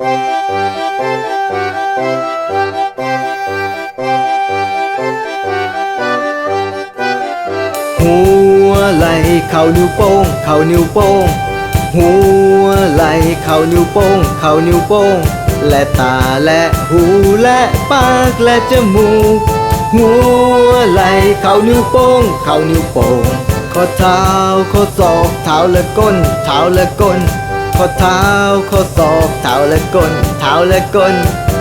หัวไหลเข่านิ้วโป้งเข่านิ้วโป้ง หัวไหลเข่านิ้วโป้งเข่านิ้วโป้ง และตาและหูและปากและจมูก หัวไหลเข่านิ้วโป้งเข่านิ้วโป้งข้อเท้าข้อศอกเท้าและก้นเท้าและก้น ข้อเท้าข้อศอกเท้าและก้นเท้าและก้น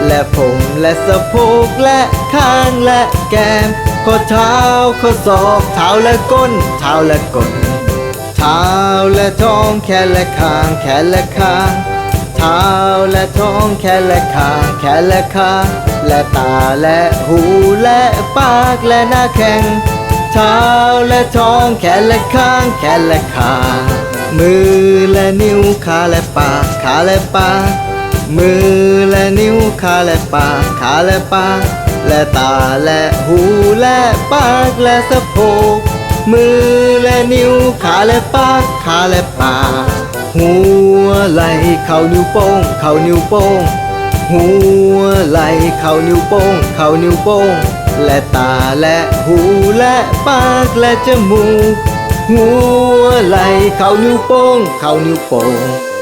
และผมและสะโพกและข้างและแก้มข้อเท้าข้อศอกเท้าและก้นเท้าและก้นเท้าและท้องแขนและคางแขนและคางเท้าและท้องแขนและคางแขนและคางและตาและหูและปากและหน้าแข้งเท้าและท้องแขนและคางแขนและคาง มือและนิ้วขาและปากขาและปากมือและนิ้วขาและปากขาและปากและตาและหูและปากและสะโพกมือและนิ้วขาและปากขาและปากหัวไหลเข่านิ้วโป้งเข่านิ้วโป้งหัวไหลเข่านิ้วโป้งเข่านิ้วโป้งและตาและหูและปากและจมูกหัว อไหล่เข้านิ้วโป้งเข้านิ้วโป้ง